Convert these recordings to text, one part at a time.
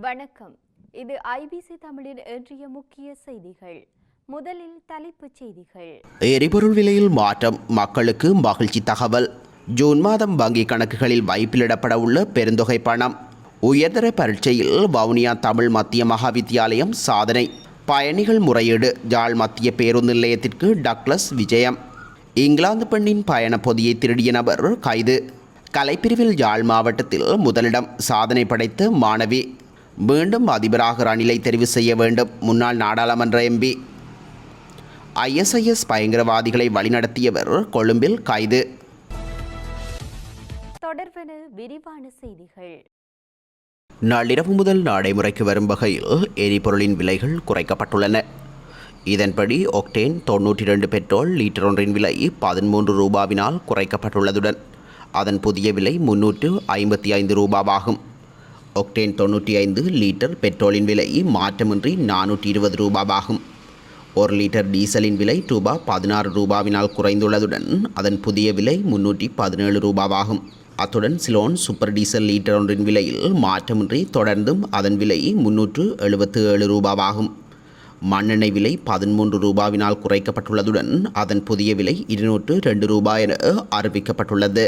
வணக்கம். இது ஐபிசி தமிழின் இன்றைய முக்கிய செய்திகள். முதலில் தலைப்புச் செய்திகள். எரிபொருள் விலையில் மாற்றம் மக்களுக்கு மகிழ்ச்சி தகவல். ஜூன் மாதம் வங்கி கணக்குகளில் வைப்பிலிடப்பட உள்ள பெருந்தொகை பணம். உயர்தர பரீட்சையில் வவுனியா தமிழ் மத்திய மகாவித்தியாலயம் சாதனை. பயணிகள் முறையீடு ஜாழ் மத்திய பேருந்து நிலையத்திற்கு டக்ளஸ் விஜயம். இங்கிலாந்து பெண்ணின் பயண பொதியை திருடிய நபர் கைது. கலைப்பிரிவில் யாழ் மாவட்டத்தில் முதலிடம் சாதனை படைத்த மாணவி. மீண்டும் அதிபராக ரணிலை தெரிவு செய்ய வேண்டும். முன்னாள் நாடாளுமன்ற எம்பி ஐஎஸ்ஐஎஸ் பயங்கரவாதிகளை வழிநடத்தியவர் கொழும்பில் கைது. தொடர்பென விரிவான செய்திகள். நள்ளிரவு முதல் நடைமுறைக்கு வரும் வகையில் எரிபொருளின் விலைகள் குறைக்கப்பட்டுள்ளன. இதன்படி ஒக்டேன் தொன்னூற்றி ரெண்டு பெட்ரோல் லீட்டர் ஒன்றின் விலை பதிமூன்று ரூபாவினால் குறைக்கப்பட்டுள்ளதுடன் அதன் புதிய விலை முன்னூற்று ஐம்பத்தி ஐந்து ரூபாவாகும். ஒக்டேன் தொண்ணூற்றி ஐந்து லிட்டர் பெட்ரோலின் விலை மாற்றமின்றி நானூற்றி இருபது ரூபாவாகும். ஒரு லிட்டர் டீசலின் விலை ரூபா பதினாறு ரூபாவினால் குறைந்துள்ளதுடன் அதன் புதிய விலை முன்னூற்றி பதினேழு ரூபாவாகும். அத்துடன் சிலோன் சூப்பர் டீசல் லீட்டர் ஒன்றின் விலையில் மாற்றமின்றி தொடர்ந்தும் அதன் விலை முன்னூற்று எழுபத்து ஏழு ரூபாவாகும். மண்ணெண்ணெய் விலை பதிமூன்று ரூபாவினால் குறைக்கப்பட்டுள்ளதுடன் அதன் புதிய விலை இருநூற்று ரெண்டு ரூபாய் என அறிவிக்கப்பட்டுள்ளது.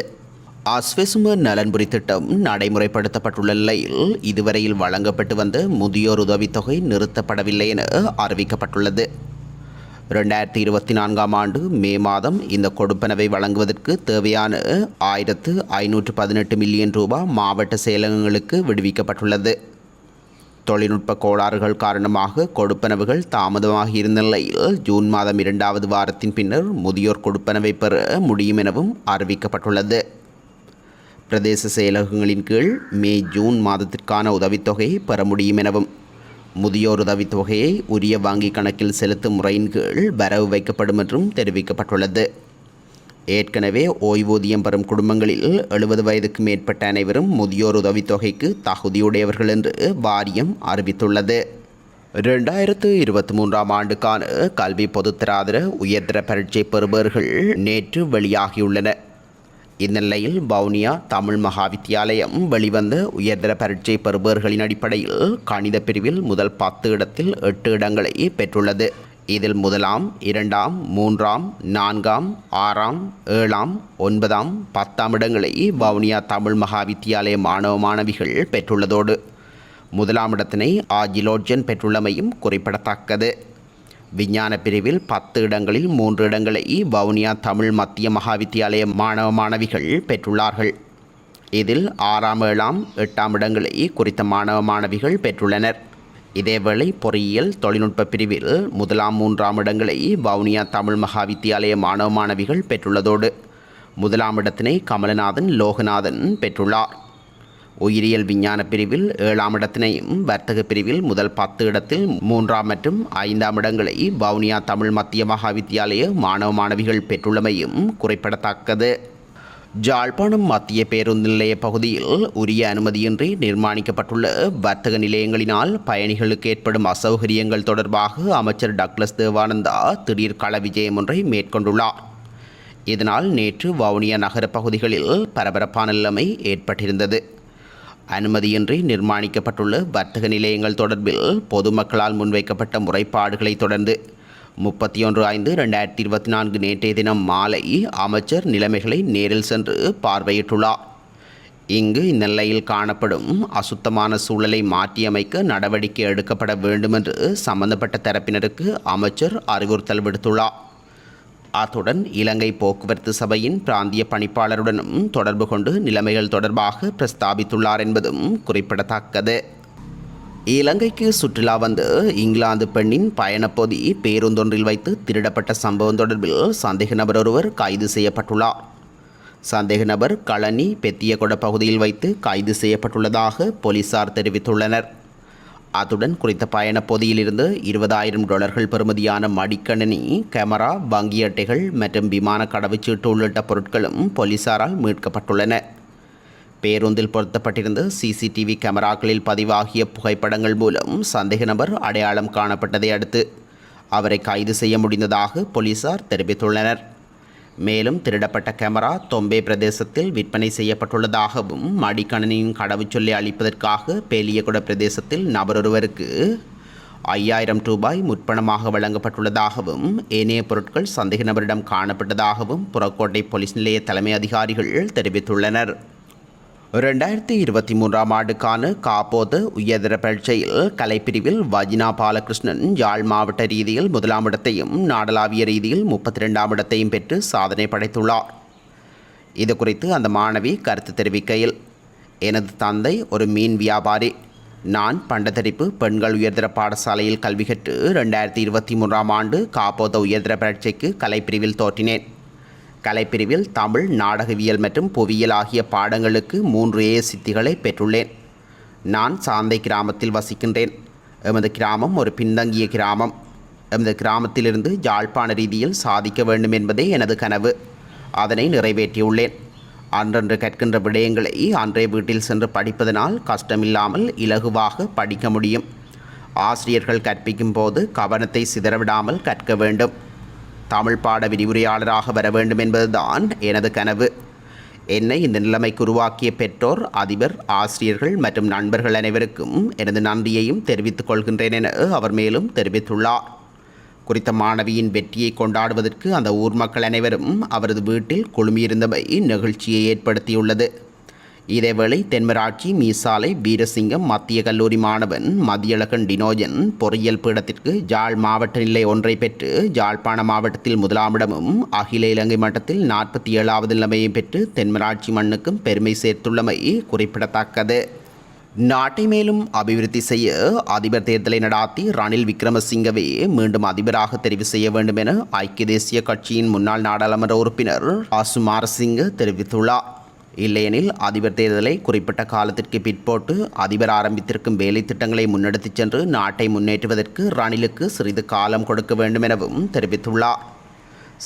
அஸ்வெசும நலன்புரி திட்டம் நடைமுறைப்படுத்தப்பட்டுள்ள நிலையில் இதுவரையில் வழங்கப்பட்டு வந்த முதியோர் உதவித்தொகை நிறுத்தப்படவில்லை என அறிவிக்கப்பட்டுள்ளது. ரெண்டாயிரத்தி இருபத்தி நான்காம் ஆண்டு மே மாதம் இந்த கொடுப்பனவை வழங்குவதற்கு தேவையான ஆயிரத்து ஐநூற்று பதினெட்டு மில்லியன் ரூபாய் மாவட்ட செயலகங்களுக்கு விடுவிக்கப்பட்டுள்ளது. தொழில்நுட்ப கோளாறுகள் காரணமாக கொடுப்பனவுகள் தாமதமாக இருந்த நிலையில் ஜூன் மாதம் இரண்டாவது வாரத்தின் பின்னர் முதியோர் கொடுப்பனவை பெற முடியும் எனவும் அறிவிக்கப்பட்டுள்ளது. பிரதேச செயலகங்களின் கீழ் மே ஜூன் மாதத்திற்கான உதவித்தொகையை பெற முடியும் எனவும் முதியோர் உதவித்தொகையை உரிய வங்கிக் கணக்கில் செலுத்தும் முறையின் கீழ் வரவு வைக்கப்படும் என்றும் தெரிவிக்கப்பட்டுள்ளது. ஏற்கனவே ஓய்வூதியம் பெறும் குடும்பங்களில் எழுபது வயதுக்கு மேற்பட்ட அனைவரும் முதியோர் உதவித்தொகைக்கு தகுதியுடையவர்கள் என்று வாரியம் அறிவித்துள்ளது. ரெண்டாயிரத்து இருபத்தி மூன்றாம் ஆண்டுக்கான கல்வி பொதுத்தராதர உயர்தர பரீட்சை பெறுபவர்கள் நேற்று வெளியாகியுள்ளனர். இந்நிலையில் வவுனியா தமிழ் மகாவித்தியாலயம் வெளிவந்த உயர்தர பரீட்சை பெறுபவர்களின் அடிப்படையில் கணித பிரிவில் முதல் பத்து இடத்தில் எட்டு இடங்களை பெற்றுள்ளது. இதில் முதலாம் இரண்டாம் மூன்றாம் நான்காம் ஆறாம் ஏழாம் ஒன்பதாம் பத்தாம் இடங்களை வவுனியா தமிழ் மகாவித்தியாலய மாணவ மாணவிகள் பெற்றுள்ளதோடு. முதலாம் இடத்தினை ஆஜிலோஜன் பெற்றுள்ளமையும் குறிப்பிடத்தக்கது. விஞ்ஞான பிரிவில் பத்து இடங்களில் மூன்று இடங்களை வவுனியா தமிழ் மத்திய மகாவித்தியாலய மாணவ மாணவிகள் பெற்றுள்ளார்கள். இதில் ஆறாம் ஏழாம் எட்டாம் இடங்களை குறித்த மாணவ மாணவிகள் பெற்றுள்ளனர். இதேவேளை பொறியியல் தொழில்நுட்ப பிரிவில் முதலாம் மூன்றாம் இடங்களை வவுனியா தமிழ் மகாவித்தியாலய மாணவ மாணவிகள் பெற்றுள்ளதோடு முதலாம் இடத்தினை கமலநாதன் லோகநாதன் பெற்றுள்ளார். உயிரியல் விஞ்ஞான பிரிவில் ஏழாம் இடத்தினையும் வர்த்தக பிரிவில் முதல் பத்து இடத்தில் மூன்றாம் மற்றும் ஐந்தாம் இடங்களை வவுனியா தமிழ் மத்திய மகாவித்தியாலய மாணவ மாணவிகள் பெற்றுள்ளமையும் குறிப்பிடத்தக்கது. ஜாழ்ப்பாணம் மத்திய பேருந்து நிலைய பகுதியில் உரிய அனுமதியின்றி நிர்மாணிக்கப்பட்டுள்ள வர்த்தக நிலையங்களினால் பயணிகளுக்கு ஏற்படும் அசௌகரியங்கள் தொடர்பாக அமைச்சர் டக்ளஸ் தேவானந்தா திடீர் கள விஜயம் ஒன்றை மேற்கொண்டுள்ளார். இதனால் நேற்று வவுனியா நகர பகுதிகளில் பரபரப்பான நிலைமை ஏற்பட்டிருந்தது. அனுமதியின்றி நிர்மாணிக்கப்பட்டுள்ள வர்த்தக நிலையங்கள் தொடர்பில் பொதுமக்களால் முன்வைக்கப்பட்ட முறைப்பாடுகளை தொடர்ந்து முப்பத்தி ஒன்று ஐந்து ரெண்டாயிரத்தி இருபத்தி நான்கு நேற்றைய தினம் மாலை அமைச்சர் நிலைமைகளை நேரில் சென்று பார்வையிட்டுள்ளார். இங்கு இந்நிலையில் காணப்படும் அசுத்தமான சூழலை மாற்றியமைக்க நடவடிக்கை எடுக்கப்பட வேண்டுமென்று சம்பந்தப்பட்ட தரப்பினருக்கு அமைச்சர் அறிவுறுத்தல் விடுத்துள்ளார். அத்துடன் இலங்கை போக்குவரத்து சபையின் பிராந்திய பணிப்பாளருடனும் தொடர்பு கொண்டு நிலைமைகள் தொடர்பாக பிரஸ்தாபித்துள்ளார் என்பதும் குறிப்பிடத்தக்கது. இலங்கைக்கு சுற்றுலா வந்து இங்கிலாந்து பெண்ணின் பயணப்பொதி பேருந்தொன்றில் வைத்து திருடப்பட்ட சம்பவம் தொடர்பில் சந்தேக நபர் ஒருவர் கைது செய்யப்பட்டுள்ளார். சந்தேக நபர் களனி பெத்தியகொட பகுதியில் வைத்து கைது செய்யப்பட்டுள்ளதாக போலீசார் தெரிவித்துள்ளனர். அத்துடன் குறித்த பயணப் பொதியிலிருந்து இருபதாயிரம் டாலர்கள் பெறுமதியான மடிக்கணினி கேமரா வங்கி அட்டைகள் மற்றும் விமான கடவுச்சீட்டு உள்ளிட்ட பொருட்களும் போலீசாரால் மீட்கப்பட்டுள்ளன. பேருந்தில் பொருத்தப்பட்டிருந்த சிசிடிவி கேமராக்களில் பதிவாகிய புகைப்படங்கள் மூலம் சந்தேக நபர் அடையாளம் காணப்பட்டதை அடுத்து அவரை கைது செய்ய முடிந்ததாக போலீசார் தெரிவித்துள்ளனர். மேலும் திருடப்பட்ட கேமரா தொம்பே பிரதேசத்தில் விற்பனை செய்யப்பட்டுள்ளதாகவும் மடிக்கணனின் கடவுச்சொல்லை அளிப்பதற்காக பேலியகுட பிரதேசத்தில் நபரொருவருக்கு ஐயாயிரம் ரூபாய் முற்பணமாக வழங்கப்பட்டுள்ளதாகவும் ஏனைய பொருட்கள் சந்தேக நபரிடம் காணப்பட்டதாகவும் புறக்கோட்டை போலீஸ் நிலைய தலைமை அதிகாரிகள் தெரிவித்துள்ளனர். ரெண்டாயிரத்தி இருபத்தி மூன்றாம் ஆண்டுக்கான காப்போது உயர்தர பரீட்சையில் கலைப்பிரிவில் வஜினா பாலகிருஷ்ணன் யாழ் மாவட்ட ரீதியில் முதலாம் இடத்தையும் நாடளாவிய ரீதியில் முப்பத்தி ரெண்டாம் இடத்தையும் பெற்று சாதனை படைத்துள்ளார். இது குறித்து அந்த மாணவி கருத்து தெரிவிக்கையில் எனது தந்தை ஒரு மீன் வியாபாரி. நான் பண்டத்தரிப்பு பெண்கள் உயர்தர பாடசாலையில் கல்வி கற்று ரெண்டாயிரத்தி இருபத்தி மூன்றாம் ஆண்டு காப்போத உயர்தர பரீட்சைக்கு கலைப்பிரிவில் தோற்றினேன். கலைப்பிரிவில் தமிழ் நாடகவியல் மற்றும் புவியியல் ஆகிய பாடங்களுக்கு மூன்று ஏ சித்திகளை பெற்றுள்ளேன். நான் சாந்தை கிராமத்தில் வசிக்கின்றேன். எமது கிராமம் ஒரு பின்தங்கிய கிராமம். எமது கிராமத்திலிருந்து யாழ்ப்பாண ரீதியில் சாதிக்க வேண்டும் என்பதே எனது கனவு. அதனை நிறைவேற்றியுள்ளேன். அன்றன்று கற்கின்ற விடயங்களை அன்றே வீட்டில் சென்று படிப்பதனால் கஷ்டமில்லாமல் இலகுவாக படிக்க முடியும். ஆசிரியர்கள் கற்பிக்கும் போது கவனத்தை சிதறவிடாமல் கற்க வேண்டும். தமிழ் பாட விரிவுரையாளராக வர வேண்டும் என்பதுதான் எனது கனவு. என்னை இந்த நிலைமைக்கு உருவாக்கிய பெற்றோர் அதிபர் ஆசிரியர்கள் மற்றும் நண்பர்கள் அனைவருக்கும் எனது நன்றியையும் தெரிவித்துக் கொள்கின்றேன் என அவர் மேலும் தெரிவித்துள்ளார். குறித்த மாணவியின் வெற்றியை கொண்டாடுவதற்கு அந்த ஊர் மக்கள் அனைவரும் அவரது வீட்டில் குழுமியிருந்தமை நெகிழ்ச்சியை ஏற்படுத்தியுள்ளது. இதேவேளை தென்மராட்சி மீசாலை வீரசிங்கம் மத்திய கல்லூரி மாணவன் மதியழகன் டினோஜன் பொறியியல் பீடத்திற்கு ஜாழ் மாவட்ட நிலை ஒன்றை பெற்று ஜாழ்ப்பாண மாவட்டத்தில் முதலாமிடமும் அகில இலங்கை மட்டத்தில் நாற்பத்தி ஏழாவது நிலைமையை பெற்று தென்மராட்சி மண்ணுக்கும் பெருமை சேர்த்துள்ளமை குறிப்பிடத்தக்கது. நாட்டை மேலும் அபிவிருத்தி செய்ய அதிபர் தேர்தலை நடாத்தி ரணில் விக்ரமசிங்கவே மீண்டும் அதிபராக தெரிவு செய்ய வேண்டும் என ஐக்கிய தேசிய கட்சியின் முன்னாள் நாடாளுமன்ற உறுப்பினர் அசுமாரசிங்க தெரிவித்துள்ளார். இல்லையெனில் அதிபர் தேர்தலை குறிப்பிட்ட காலத்திற்கு பிற்போட்டு அதிபர் ஆரம்பித்திருக்கும் வேலை திட்டங்களை முன்னெடுத்துச் சென்று நாட்டை முன்னேற்றுவதற்கு ரணிலுக்கு சிறிது காலம் கொடுக்க வேண்டும் எனவும் தெரிவித்துள்ளார்.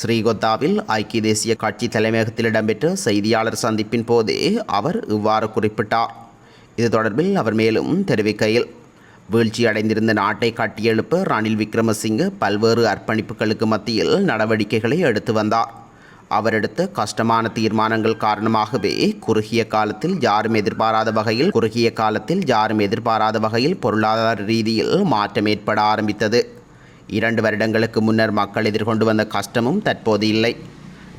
ஸ்ரீகொத்தாவில் ஐக்கிய தேசிய கட்சி தலைமையகத்தில் இடம்பெற்ற செய்தியாளர் சந்திப்பின் போதே அவர் இவ்வாறு குறிப்பிட்டார். இது தொடர்பில் அவர் மேலும் தெரிவிக்கையில் வீழ்ச்சி அடைந்திருந்த நாட்டை கட்டியெழுப்ப ரணில் விக்ரமசிங்க பல்வேறு அர்ப்பணிப்புகளுக்கு மத்தியில் நடவடிக்கைகளை எடுத்து வந்தார். அவர் எடுத்த கஷ்டமான தீர்மானங்கள் காரணமாகவே குறுகிய காலத்தில் யாரும் எதிர்பாராத வகையில் குறுகிய காலத்தில் யாரும் எதிர்பாராத வகையில் பொருளாதார ரீதியில் மாற்றம் ஏற்பட ஆரம்பித்தது. இரண்டு வருடங்களுக்கு முன்னர் மக்கள் எதிர்கொண்டு வந்த கஷ்டமும் தற்போது இல்லை.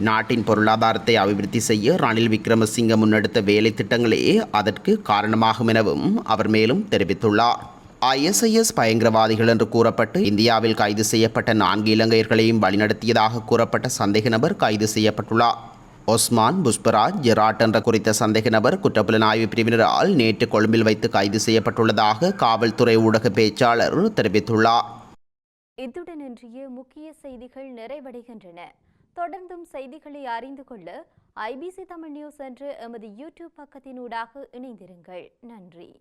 நாட்டின் பொருளாதாரத்தை அபிவிருத்தி செய்ய ரணில் விக்ரமசிங்க முன்னெடுத்த வேலை திட்டங்களே அதற்கு காரணமாகும் எனவும் அவர் மேலும் தெரிவித்துள்ளார். ஐஎஸ்ஐஎஸ் பயங்கரவாதிகள் என்று கூறப்பட்டு இந்தியாவில் கைது செய்யப்பட்ட நான்கு இலங்கையர்களையும் வழிநடத்தியதாக கூறப்பட்ட சந்தேக நபர் கைது செய்யப்பட்டுள்ளார். ஒஸ்மான் புஷ்பராஜ் ஜெராட் என்ற குறித்த சந்தேக நபர் குற்றப்புலனாய்வு பிரிவினரால் நேற்று கொழும்பில் வைத்து கைது செய்யப்பட்டுள்ளதாக காவல்துறை ஊடக பேச்சாளர் தெரிவித்துள்ளார். இத்துடன் இன்றைய முக்கிய செய்திகள் நிறைவடைகின்றன. தொடர்ந்தும் செய்திகளை அறிந்து கொள்ள ஐபிசி தமிழ் நியூஸ் என்று எமது யூடியூப் பக்கத்தினூடாக இணைந்திருங்கள். நன்றி.